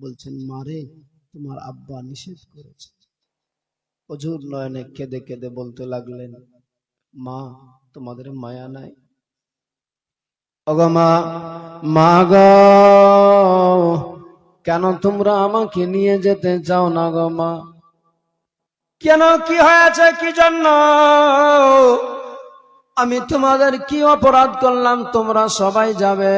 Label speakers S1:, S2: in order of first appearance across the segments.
S1: বলছেন মারে তোমার আব্বা নিষেধ করেছে। অজুর নয়নে কেঁদে কেঁদে বলতে লাগলেন, মা, তোমাদের মায়া নাই? অগমা মা গো, কেন তোমরা আমাকে নিয়ে যেতে চাও না গো মা? কেন, কি হয়েছে, কি জন্য? আমি তোমাদের কি অপরাধ করলাম, তোমরা সবাই যাবে।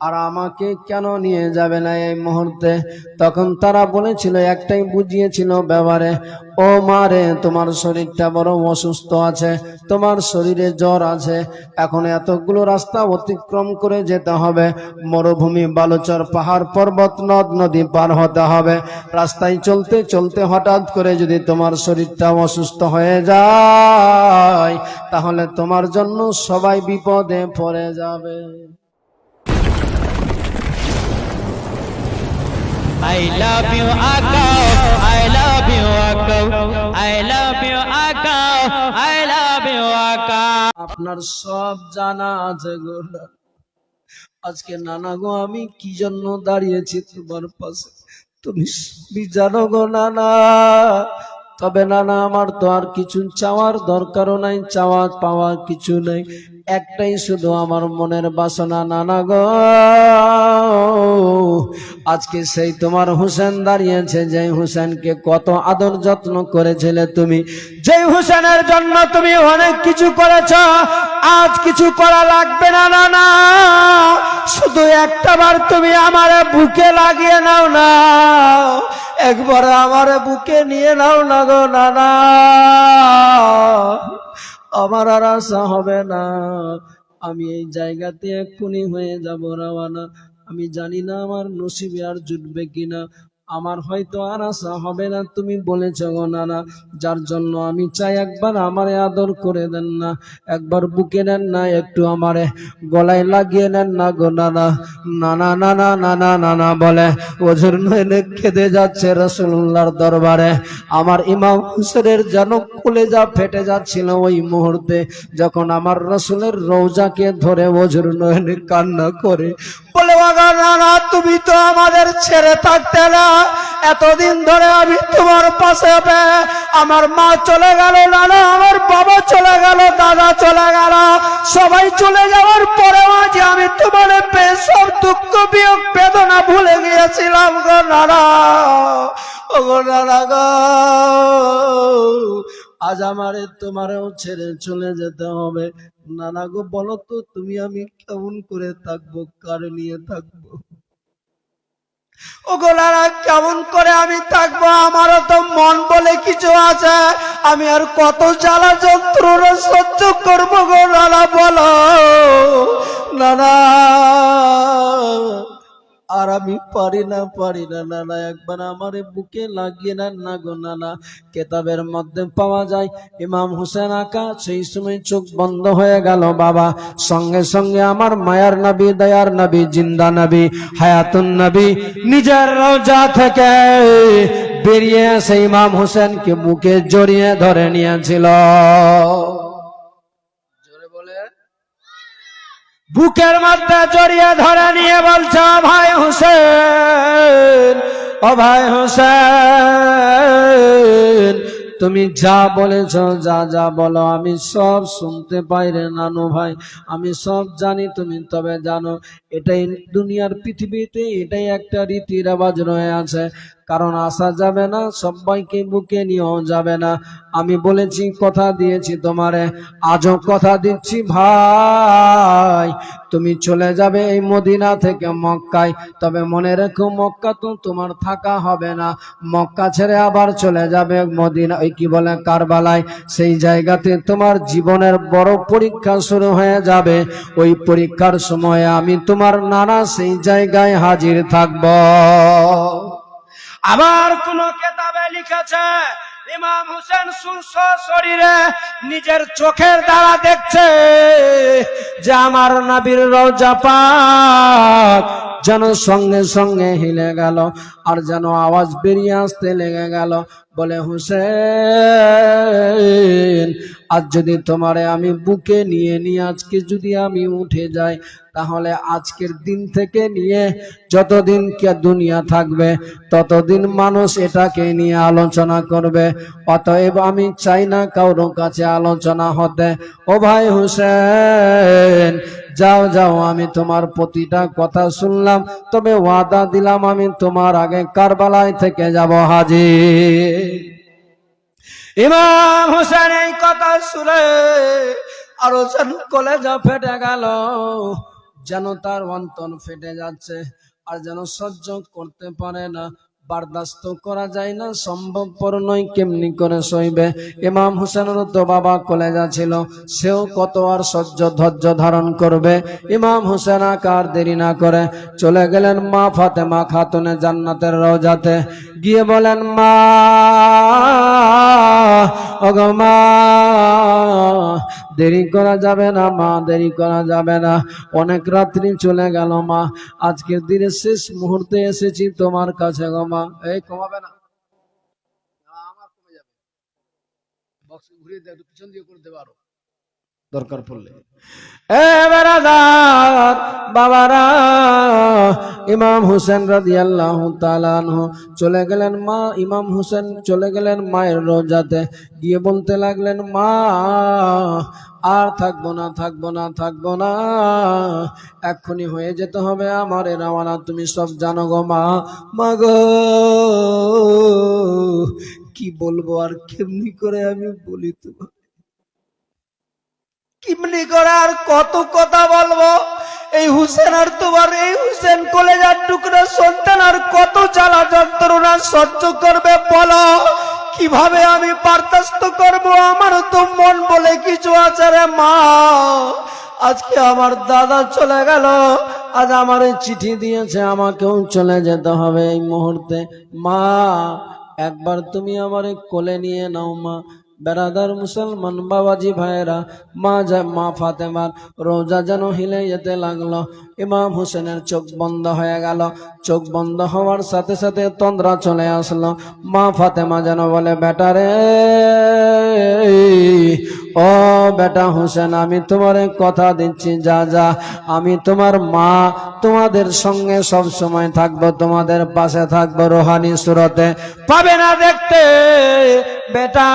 S1: আর আমাকে কেন নিয়ে যাবে না এই মুহূর্তে? তখন তারা বলেছিল, একটাই বুঝিয়েছিল ব্যাপারে, ও মারে তোমার শরীরটা বড় অসুস্থ আছে, তোমার শরীরে জ্বর আছে, এখন এতগুলো রাস্তা অতিক্রম করে যেতে হবে। মরুভূমি বালুচর পাহাড় পর্বত নদ, নদী পার হতে হবে। রাস্তায় চলতে চলতে হঠাৎ করে যদি তোমার শরীরটা অসুস্থ হয়ে যায়, তাহলে তোমার জন্য সবাই বিপদে পড়ে যাবে।
S2: I love you, Akko. I love you, Akko. I love you, Akko. I love you, Akko.
S1: আপনার সব জানা আছে গো নানা। আজকে নানা গো আমি কি জন্য দাঁড়িয়েছি তোমার পাশে তুমি জানো গো নানা তবে না না, আমার তো আর কিছু চাওয়ার দরকারও নাই, চাওয়া পাওয়া কিছু নেই। একটাই শুধু আমার মনের বাসনা নানা গ। আজকে সেই তোমার হুসেন দাঁড়িয়েছে যে হুসেনকে কত আদর যত্ন করেছিলে তুমি। যে হুসেনের জন্য তুমি অনেক কিছু করেছ আজ কিছু করা লাগবে না না না। শুধু একটা বার তুমি আমার বুকে লাগিয়ে নাও না। একবার আমার বুকে নিয়ে নাও না গো নানা আমার আর আশা হবে না। আমি এই জায়গাতে এক্ষুনি হয়ে যাব, রাওয়ানা। আমি জানি না আমার নসিবে আর জুটবে কিনা। আমার হয়তো আর আশা হবে না। তুমি বলেছ গো নানা, যার জন্য আমি চাই একবার আমারে আদর করে দেন না। একবার বুকে নেন না, একটু আমারে গলায় লাগিয়ে নেন না গো নানা। নানা নানা নানা নানা বলে ওজোর নইলে খেদে যাচ্ছে রসুল্লাহর দরবারে। আমার ইমাম হুসেনের যেন যা ফেটে যাচ্ছিল ওই মুহূর্তে। যখন আমার রসুলের রৌজাকে ধরে ওজোর নয়নে কান্না করে বলে বাবা নানা, তুমি তো আমাদের ছেড়ে থাকতে না। এতদিন ধরে আমি তোমার পাশে আমার মা চলে গেল, নানা আমার বাবা চলে গেল, দাদা চলে গেল। সবাই চলে যাওয়ার পরে যে আমি তোমার সব দুঃখ, বিয়োগ, বেদনা ভুলে গিয়েছিলাম গো ও গো। আজ আমারে তোমারও ছেড়ে চলে যেতে হবে। নানা গো, বলো তো, তুমি আমি কেমন করে থাকব? কার নিয়ে থাকব? ওগো নানা কেমন করে আমি থাকব? আমারও তো মন বলে কিছু আছে। আমি আর কত জ্বালা যন্ত্রণা সহ্য করব গো, নানা বলো। নানা আর আমি পারি না পারি না নানা একবার আমার বুকে লাগিয়ে নেন না গো নানা কেতাবের মধ্যে পাওয়া যায়, ইমাম হোসেন আকা, সেই সময় চোখ বন্ধ হয়ে গেল বাবা। সঙ্গে সঙ্গে আমার মায়ার নবী, দয়ার নবী, জিন্দা নবী, হায়াতুন নবী, নিজের রোজা থেকে বেরিয়ে সেই ইমাম হোসেনকে বুকে জড়িয়ে ধরে নিয়েছিল জোরে বলে বুকের মধ্যে জড়িয়ে ধরে নিয়ে বলছে "ও ভাই হোসেন ও ভাই হোসেন, তুমি যা বলেছ, যা যা বলো, আমি সব শুনতে পাই রে নানু ভাই, আমি সব জানি, তুমি তবে জানো। এটাই দুনিয়ার পৃথিবীতে, এটাই একটা রীতি রেওয়াজ রয়ে আছে। কারণ আসা যাবে না, সবাইকে বুকে নিয়েও যাবে না। আমি বলেছি, কথা দিয়েছি তোমারে, আজও কথা দিচ্ছি, ভাই, তুমি চলে যাবে এই মদিনা থেকে মক্কায়। তবে মনে রেখো, মক্কা তো তোমার থাকা হবে না। মক্কা ছেড়ে আবার চলে যাবে মদিনা, ওই কি বলে, কারবালায়। সেই জায়গাতে তোমার জীবনের বড় পরীক্ষা শুরু হয়ে যাবে। ওই পরীক্ষার সময় আমি তোমার নানা, সেই জায়গায় হাজির থাকব। আবার কোন কেতাবে লিখেছে, ইমাম হোসেন সুস্থ শরীরে নিজের চোখের দ্বারা দেখছে যে আমার নাবির রোজা পাক যেন সঙ্গে সঙ্গে হিলে গেল আর যেন আওয়াজ বেরিয়ে আসতে লেগে গেল। বলে, হুসেন, আজ যদি তোমারে আমি বুকে নিয়ে নিয়ে আজকে যদি আমি উঠে যাই, তাহলে আজকের দিন থেকে নিয়ে যতদিন কে দুনিয়া থাকবে, ততদিন মানুষ এটাকে নিয়ে আলোচনা করবে। অতএব আমি চাই না কারও কাছে আলোচনা হতে। ও ভাই হুসেন যাও যাও, আমি তোমার প্রতিটা কথা শুনলাম, তবে ওয়াদা দিলাম আমি তোমার আগে কারবালায় থেকে যাব হাজির। ইমাম হোসেন এই কথা শুনে আরও যেন কলেজা ফেটে গেল, যেন তার অন্তর ফেটে যাচ্ছে, আর যেন সহ্য করতে পারে না। বারদাস্ত করা যায় না, সম্ভবপর নয় কেমনি করে সইবে। ইমাম হোসেনের তো বাবা কলেজা ছিল, সেও কত আর সহ্য ধৈর্য ধারণ করবে। ইমাম হোসেন আকার দেরি না করে চলে গেলেন মা ফাতেমা খাতুনে জান্নাতের রোজাতে গিয়ে বলেন, মা দেরি করা যাবে না, মা, দেরি করা যাবে না। অনেক রাত্রি চলে গেল, মা। আজকের দিনে শেষ মুহূর্তে এসেছি তোমার কাছে গো, মা। এই, কমাবে না। আমার কমে যাবে। বক্স ঘুরিয়ে দেয় পিছন দিয়ে করে দেবে আরও। দরকার পড়লে। বাবারা, ইমাম তাআলা আনহু চলে গেলেন মা, ইমাম চলে গেলেন মায়ের রোজাতে গিয়ে বলতে লাগলেন, মা, আর থাকব না থাকব না থাকব না। এক্ষুনি হয়ে যেতে হবে আমার এ রাওয়ানা তুমি সব জানো গো মা। মা গো, কি বলব আর কেমনি করে আমি বলি তোমার কিমনি করে আর কত কথা বলব? এই হুসেন আর তোমার, এই হুসেন কলেজার টুকরা সন্তান আর কত জ্বালা যন্ত্রণা সহ্য করবে বলো? কীভাবে আমি বরদাস্ত করব? আমার তো মন বলে কিছু আছে রে মা। আজকে আমার দাদা চলে গেল। আজ আমার চিঠি দিয়েছে, আমাকেও চলে যেতে হবে এই মুহূর্তে। মা, একবার তুমি আমার কোলে নিয়ে নাও মা। বেড়াদার মুসলমান বাবাজি ভাইরা মা যা মা ফাতেমার রোজা যেন হিলে যেতে লাগল। ইমাম হোসেনের চোখ বন্ধ হয়ে গেল। চোখ বন্ধ হওয়ার সাথে সাথে তন্দ্রা চলে আসলো। মা ফাতেমা যেন বলে, বেটা রে ও বেটা হোসেন, আমি তোমার কথা দিচ্ছি, যা যা। আমি তোমার মা, তোমাদের সঙ্গে সব সময় থাকব, তোমাদের পাশে থাকব রোহানি সুরতে। পাবে না দেখতে, বেটা।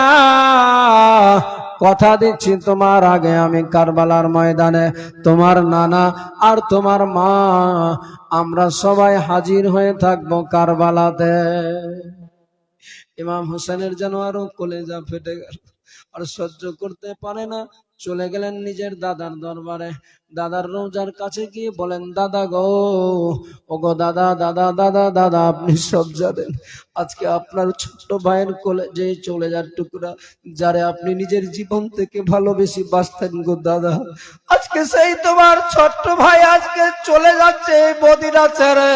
S1: কথা দিচ্ছি তোমার আগে, আমি কারবালার ময়দানে। তোমার নানা আর তোমার মা, আমরা সবাই হাজির হয়ে থাকব কারবালাতে। ইমাম হোসেনের যেন আরও কলেজা ফেটে গেল। আর সহ্য করতে পারে না। চলে গেলেন নিজের দাদার দরবারে। দাদার রোজার কাছে গিয়ে বলেন, দাদা গো ও গো দাদা দাদা দাদা দাদা, আপনি সব জানেন। আজকে আপনার ছোট্ট ভাইয়ের কোলে যে চলে যার টুকরা, যারে আপনি নিজের জীবন থেকে ভালোবেসে বাঁচতেন গো দাদা। আজকে সেই তোমার ছোট্ট ভাই আজকে চলে যাচ্ছে এই বদিনা ছেড়ে।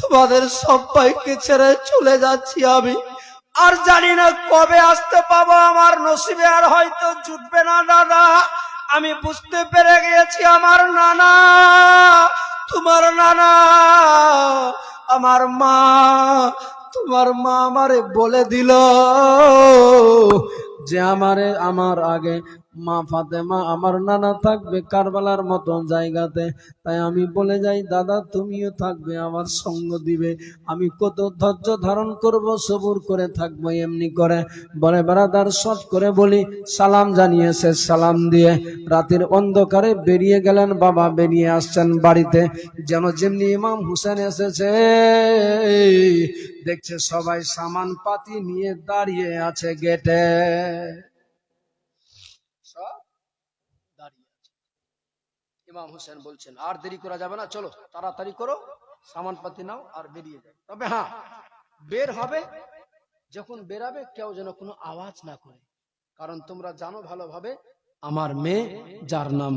S1: তোমাদের সবাইকে ছেড়ে চলে যাচ্ছি আমি। আর জানি না কবে আসতে পাবো, আমার নসিবে আর হয়তো জুটবে না, দাদা। আমি বুঝতে পেরে গিয়েছি, আমার নানা, তোমার নানা। আমার মা, তোমার মা আমারে বলে দিল যে আমারে, আমার আগে মা ফাতেমা, আমার নানা থাকবে কারবালার মতো জায়গাতে। তাই আমি বলে যাই, দাদা, তুমিও থাকবে, আমার সঙ্গ দিবে। আমি কত ধৈর্য ধারণ করব, সবুর করে থাকব এমনি করে। বলে বেড়াদার সব করে বলি, সালাম জানিয়েছে, সালাম দিয়ে। রাতের অন্ধকারে বেরিয়ে গেলেন, বাবা বেরিয়ে আসছেন বাড়িতে। যেন যেমনি ইমাম হুসেন এসেছে, দেখছে সবাই সামান পাতি নিয়ে দাঁড়িয়ে আছে গেটে সব দাঁড়িয়ে আছে ইমাম হোসেন বলছেন, আর দেরি করা যাবে না, চলো তাড়াতাড়ি করো, সামান পাতি নাও আর বেরিয়ে যাও। তবে হ্যাঁ বের হবে, যখন বেরাবে কেউ যেন কোনো আওয়াজ না করে। কারণ তোমরা জানো ভালোভাবে, আমার মেয়ে যার নাম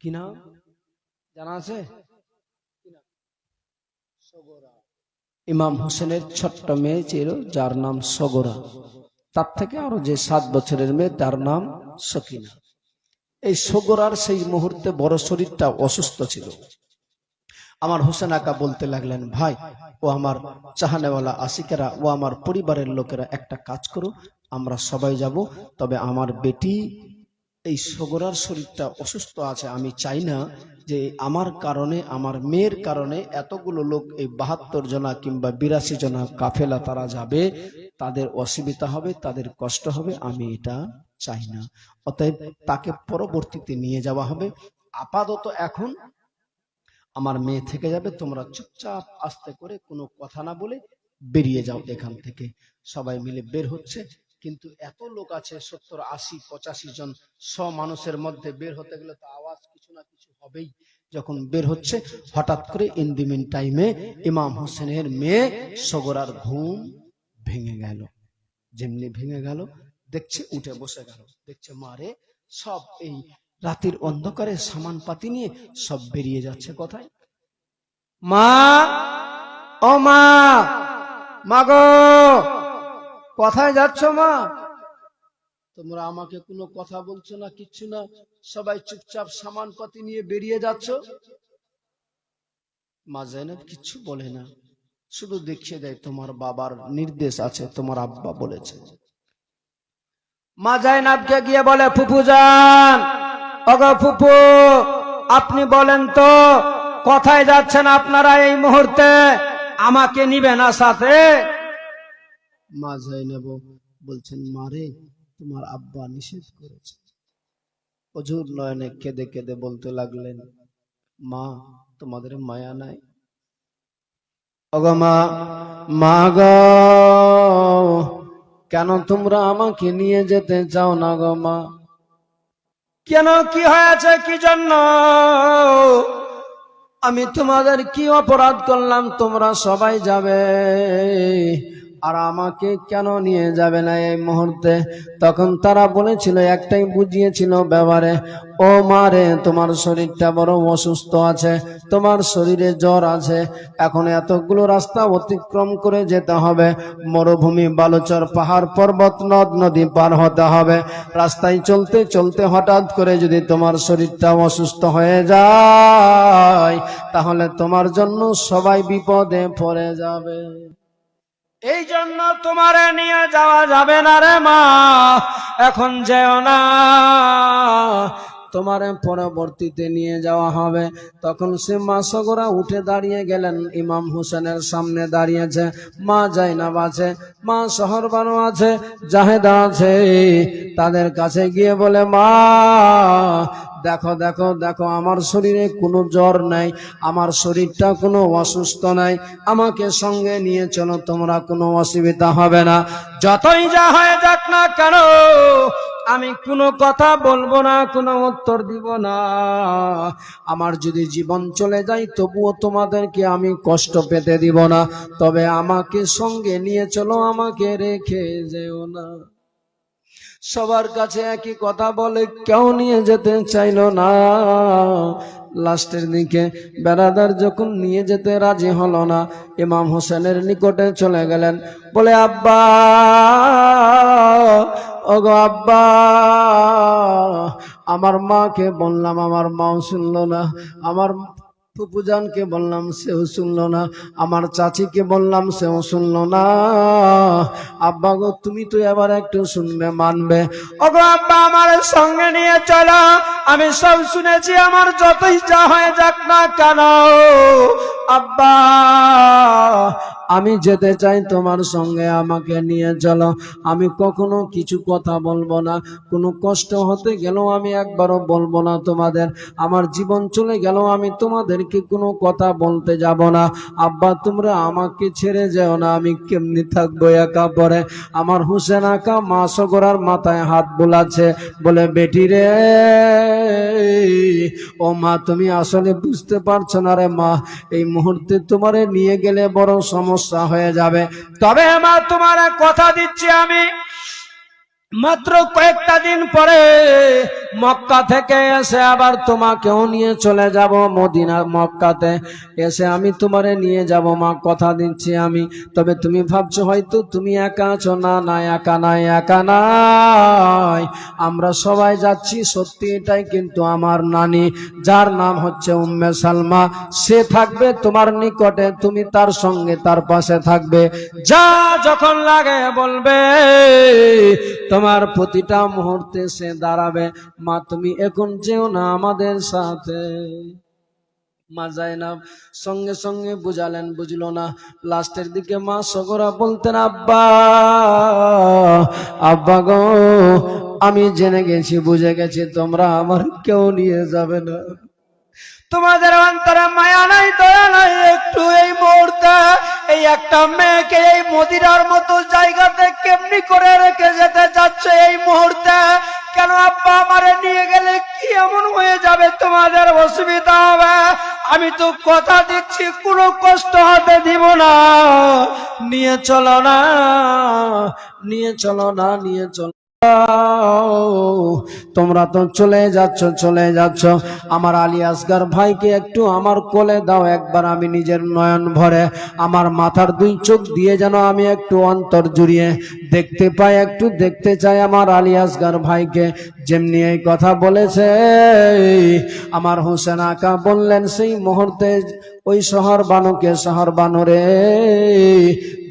S1: কি নাম? জানা আছে। ইমাম হোসেনের ছোট্ট মেয়ে ছিল, যার নাম সগরা। তার থেকে আরও যে সাত বছরের মেয়ে, তার নাম সকিনা। এই সগরার সেই মুহূর্তে বড় শরীরটা অসুস্থ ছিল। আমার হোসেন আকা বলতে লাগলেন, ভাই, ও আমার চাহানেওয়ালা আশিকেরা, ও আমার পরিবারের লোকেরা, একটা কাজ করো, আমরা সবাই যাব। তবে আমার বেটি, এই সগরার শরীরটা অসুস্থ আছে, আমি চাই না যে আমার কারণে, আমার মেয়ের কারণে এতগুলো লোক এই বাহাত্তর জনা কিংবা বিরাশি জনা কাফেলা তারা যাবে। তাদের অসুবিধা হবে, তাদের কষ্ট হবে, আমি এটা চাই না। অতএব তাকে পরবর্তীতে নিয়ে যাওয়া হবে। আপাতত এখন আমার মেয়ে থেকে যাবে, তোমরা চুপচাপ আস্তে করে কোনো কথা না বলে বেরিয়ে যাও এখান থেকে। সবাই মিলে বের হচ্ছে, কিন্তু এত লোক আছে, সত্তর, আশি, পঁচাশি জন শ মানুষের মধ্যে বের হতে গেলে তো আওয়াজ কিছু না কিছু হবেই। যখন বের হচ্ছে, হঠাৎ করে ইন দি মিন টাইমে ইমাম হোসেনের মেয়ে সগরার ঘুম ভেঙে গেল। যেমনি ভেঙে গেল দেখছে, উঠে বসে গেল। দেখছে মারে সব এই রাতের অন্ধকারে সামান পাতি নিয়ে সব বেরিয়ে যাচ্ছে কোথায়? মা, ও মা মাগো কোথায় যাচ্ছ মা? তোমরা আমাকে কোনো কথা বলছো না, কিচ্ছু না, সবাই চুপচাপ সামান পাতি নিয়ে বেরিয়ে যাচ্ছ? মা জাইনাব কিচ্ছু বলে না, শুধু দেখিয়ে দেয়, তোমার বাবার নির্দেশ আছে, তোমার আব্বা বলেছে। মা জাইনাবকে গিয়ে বলে ফুপু যান। অগো ফুপু আপনি বলেন তো, কোথায় যাচ্ছেন আপনারা এই মুহূর্তে? আমাকে নিবে না সাথে? মা জাইনাব বলছেন মারে তোমার আব্বা নিষেধ করেছে। অজুর নয়নে কেঁদে কেঁদে বলতে লাগলেন, মা, তোমাদের মায়া নাই? অগমা মা গো কেন তোমরা আমাকে নিয়ে যেতে চাও না গো মা? কেন, কি হয়েছে, কি জন্য? আমি তোমাদের কি অপরাধ করলাম, তোমরা সবাই যাবে। আর আমাকে কেন নিয়ে যাবে না এই মুহূর্তে? তখন তারা বলেছিল, একটাই বুঝিয়েছিল ব্যাপারে, ও মারে তোমার শরীরটা বড় অসুস্থ আছে, তোমার শরীরে জ্বর আছে, এখন এতগুলো রাস্তা অতিক্রম করে যেতে হবে। মরুভূমি বালুচর পাহাড় পর্বত নদ নদী পার হতে হবে। রাস্তায় চলতে চলতে হঠাৎ করে যদি তোমার শরীরটা অসুস্থ হয়ে যায়, তাহলে তোমার জন্য সবাই বিপদে পড়ে যাবে। এই জন্য তোমারে নিয়ে যাওয়া যাবে না রে মা। এখন যেও না। তোমারে পরবর্তীতে নিয়ে যাওয়া হবে। তখন সে মা সগরা উঠে দাঁড়িয়ে গেলেন। ইমাম হোসেনের সামনে দাঁড়িয়েছে। মা জাইনাব আছে, মা শহর শহরবানো আছে, জাহেদা আছে। তাদের কাছে গিয়ে বলে, মা দেখো দেখো দেখো, আমার শরীরে কোনো জ্বর নাই, আমার শরীরটা কোনো অসুস্থ নাই, আমাকে সঙ্গে নিয়ে চলো, তোমরা কোনো অসুবিধা হবে না। যতই যা হয়ে যাক না কেন, আমি কোনো কথা বলব না, কোনো উত্তর দিব না। আমার যদি জীবন চলে যায়, তবুও তোমাদেরকে আমি কষ্ট পেতে দিব না। তবে আমাকে সঙ্গে নিয়ে চলো, আমাকে রেখে যেও না। সবার কাছে একই কথা বলে কেউ নিয়ে যেতে চাইলো না। লাস্টের দিকে বেড়াদার যখন নিয়ে যেতে রাজি হলো না, ইমাম হোসেনের নিকটে চলে গেলেন। বলে, আব্বা, ওগো আব্বা, আমার মাকে বললাম, আমার মাও শুনলো না, আমার ফুপুজানকে বললাম, সেও শুনলো না। আমার চাচিকে বললাম, সেও শুনলো না। আব্বা গো, তুমি তো এবার একটু শুনবে, মানবে। ওগো আব্বা, আমার সঙ্গে নিয়ে চলো। আমি সব শুনেছি, আমার যতই যা হয়ে যাক না কেন। আব্বা, আমি যেতে চাই তোমার সঙ্গে, আমাকে নিয়ে চলো। আমি কখনো কিছু কথা বলব না। কোনো কষ্ট হতে গেলেও আমি একবারও বলব না তোমাদের। আমার জীবন চলে গেলেও আমি তোমাদেরকে কোনো কথা বলতে যাব না। আব্বা, তোমরা আমাকে ছেড়ে যেও না, আমি কেমনি থাকব একা পরে? আমার হুসেন আঁকা মা সগরার মাথায় হাত বোলাচ্ছে। বলে, বেটি রে, ও মা, তুমি আসলে বুঝতে পারছ না রে মা, এই মুহূর্তে তোমারে নিয়ে গেলে বড় সমস্যা হয়ে যাবে। তবে মা তোমার কথা দিচ্ছি আমি। মাত্র কয়েকটা দিন পরে মক্কা থেকে এসে আবার তোমাকেও নিয়ে চলে যাব মদিনা মক্কাতে। এসে আমি তোমারে নিয়ে যাব, মা, কথা দিচ্ছি আমি। তবে তুমি ভাবছ হয়তো তুমি একা আছো। না না, একা নাই একা নাই। আমরা সবাই যাচ্ছি, সত্যি এটাই কিন্তু আমার নানি, যার নাম হচ্ছে উম্মে সালমা। সে থাকবে তোমার নিকটে, তুমি তার সঙ্গে তার পাশে থাকবে। যা যখন লাগে বলবে তোমার প্রতিটা মুহূর্তে সে দাঁড়াবে। মা, তুমি এখন যেও না আমাদের সাথে। মা জাইনাব সঙ্গে সঙ্গে বুঝালেন, বুঝলো না। লাস্টের দিকে মা সগরা বলতেন, আব্বা আব্বা গো, আমি জেনে গেছি, বুঝে গেছি, তোমরা আমার কেউ নিয়ে যাবে না। তোমাদের অন্তরে মায়া নাই, দয়া নাই, একটু এই মুহূর্তে এই একটা মেয়েকে এই মদিরার মতো জায়গাতে কেমনি করে রেখে যেতে যাচ্ছে এই মুহূর্তে? কেন আব্বা আমারে নিয়ে গেলে কি এমন হয়ে যাবে? তোমাদের অসুবিধা হবে। আমি তো কথা দিচ্ছি, কোনো কষ্ট হতে দিব না। নিয়ে চলো না, নিয়ে চলো না, নিয়ে চলো তোমরা তো চলে যাচ্ছ চলে যাচ্ছ। আমার আলী আসগার ভাইকে একটু আমার কোলে দাও, একবার আমি নিজের নয়ন ভরে। আমার মাথার দুই চোখ দিয়ে যেন আমি একটু অন্তর জুড়িয়ে দেখতে পাই, একটু দেখতে চাই আমার আলী আসগার ভাইকে। যেমনি এই কথা বলেছে, আমার হোসেন আকা বললেন, সেই মুহূর্তে ওই শহর বানুকে, শহর বানুরে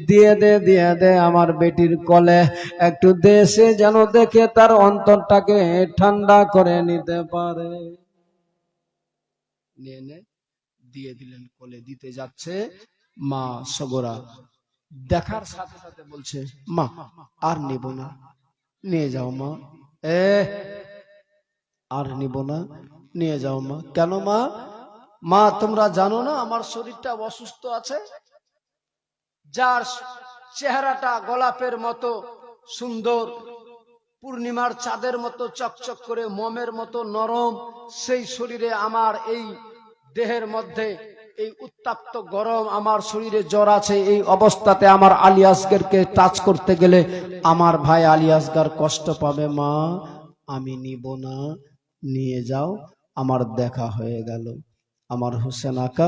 S1: দিয়ে দে দিয়ে দে আমার বেটির কলে। একটু দেশে যেন দেখে তার অন্তরটাকে ঠান্ডা করে নিতে পারে। দিয়ে দিলেন, কোলে দিতে যাচ্ছে মা সগরা। দেখার সাথে সাথে বলছে, মা, আর নিব না। নিয়ে যাও মা। এ, আর নিব না। নিয়ে যাও মা। কেন মা? মা, তোমরা জানো না আমার শরীরটা অসুস্থ আছে? যার চেহারাটা গোলাপের মতো সুন্দর, পূর্ণিমার চাঁদের মতো চকচক করে মোমের মতো নরম, সেই শরীরে আমার এই দেহের মধ্যে এই উত্তাপ্ত গরম আমার শরীরে জ্বর আছে, এই অবস্থাতে আমার আলী আসগরকে টাচ করতে গেলে আমার ভাই আলী আসগার কষ্ট পাবে, মা, আমি নিব না, নিয়ে যাও, আমার দেখা হয়ে গেল। আমার হোসেন আকা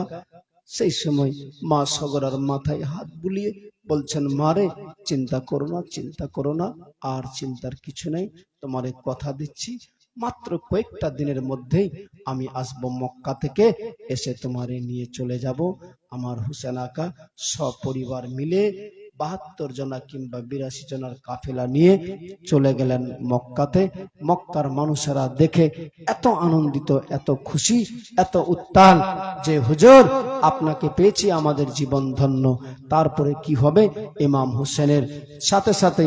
S1: সেই সময় মা সগরার মাথায় হাত বুলিয়ে বলছেন মারে চিন্তা করো না, চিন্তা করো না, আর চিন্তার কিছু নেই, তোমারে কথা দিচ্ছি। মাত্র কয়েকটা দিনের মধ্যেই আমি আসব মক্কা থেকে, এসে তোমারে নিয়ে চলে যাব। আমার হুসেন আকা সপরিবার মিলে বাহাত্তর জনা কিংবা বিরাশি জনার কাফেলা নিয়ে চলে গেলেন মক্কাতে। মক্কার মানুষেরা দেখে এত আনন্দিত, এত খুশি, এত উত্তাল যে, হুজুর, আপনাকে পেয়েছি আমাদের জীবন ধন্য। তারপরে কি হবে? ইমাম হোসেনের সাথে সাথে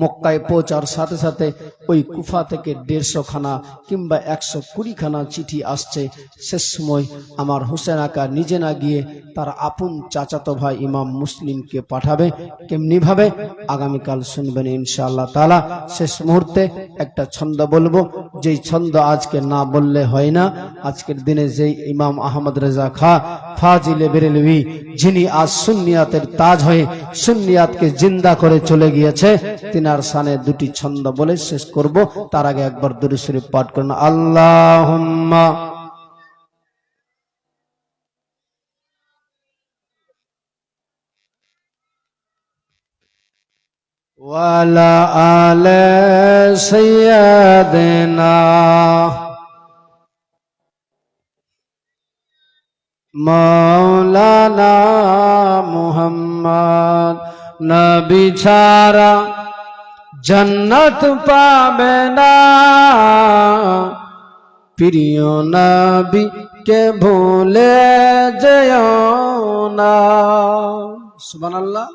S1: মক্কায় পৌঁছার সাথে সাথে ওই কুফা থেকে দেড়শো খানা কিংবা একশো কুড়ি খানা চিঠি আসছে। শেষ সময় আমার হোসেন আকা নিজে না গিয়ে তার আপন চাচাতো ভাই ইমাম মুসলিমকে পাঠাবে। কেমনি ভাবে? আগামীকাল শুনবেন ইনশাআল্লাহ তালা শেষ মুহূর্তে একটা ছন্দ বলব। যেই ছন্দ আজকে না বললে হয় না। আজকের দিনে যেই ইমাম আহমদ রেজা খা, ফাজিলে বেরেলভি, যিনি আজ সুন্নিয়াতের তাজ হয়ে সুন্নিয়াতকে জিন্দা করে চলে গিয়েছে তিনার সানে দুটি ছন্দ বলে শেষ করব। তার আগে একবার দুরু শরীফ পাঠ করুন। আল্লাহ ওয়ালা আলে সৈয়দনা মৌলানা মুহাম্মদ, নবী ছাড়া জন্নত পাবে না। প্রিয় নবী কে ভুলে যেও না। সুবহানাল্লাহ।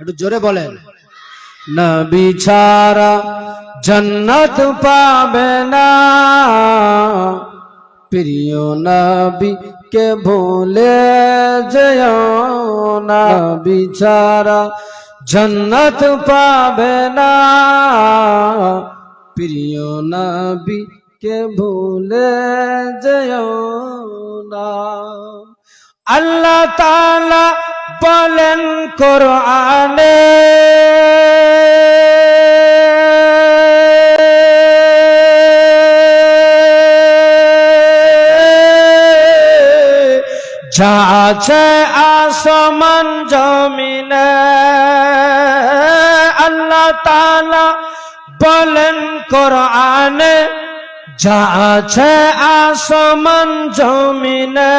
S1: একটু জোরে বলেন। নবী ছাড়া জন্নত পাবে না। প্রিয় নবী কে ভুলে যেও না। বিচারা জন্নত পাবে না। প্রিয় নবি কে ভুলে যেও না। আল্লাহ তাআলা বলেন কোরআনে, যা আছে আসমান জমি তালা বলেন, কোরআনে যা আছে আসমান জমিনে,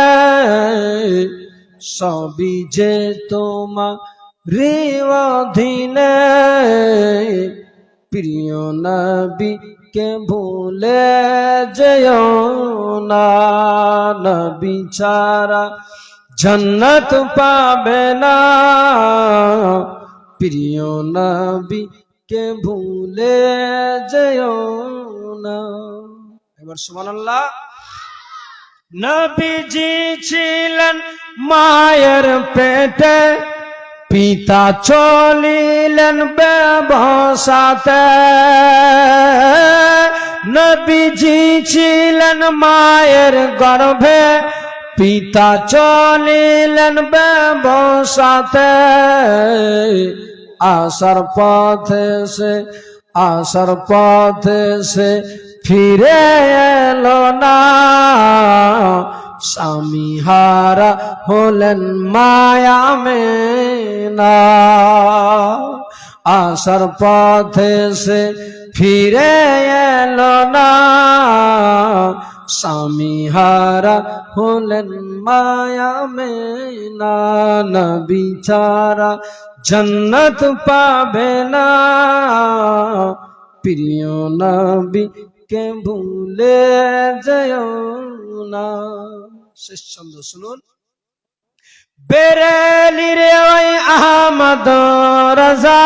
S1: সবই যে তোমার অধীনে প্রিয় নবী কে ভুলে যেও না, নবী ছাড়া জন্নত পাবে না। প্রিয় নবী কে ভুলে যেও না। এবার সুবহানাল্লাহ। নবীজি ছিলেন মায়ের পেটে, পিতা চলিলেন ব্যবসাতে। নবীজি ছিলেন মায়ের গর্ভে, পিতা চলিলেন ব্যবসাতে। আসার পথে সে, আসার পথে সে ফিরে এলো না। স্বামী হারা হলেন মায়া মেনা। আসার পথে সে ফিরে এলো না। স্বামী হারা হলেন মায়া মেনা। নবী ছাড়া জন্নত পাবে না। প্রিয় নবী কে ভুলে যায় না। শেষ ছন্দ শুনুন। বেরেলি রে ওই আহমদ রাজা।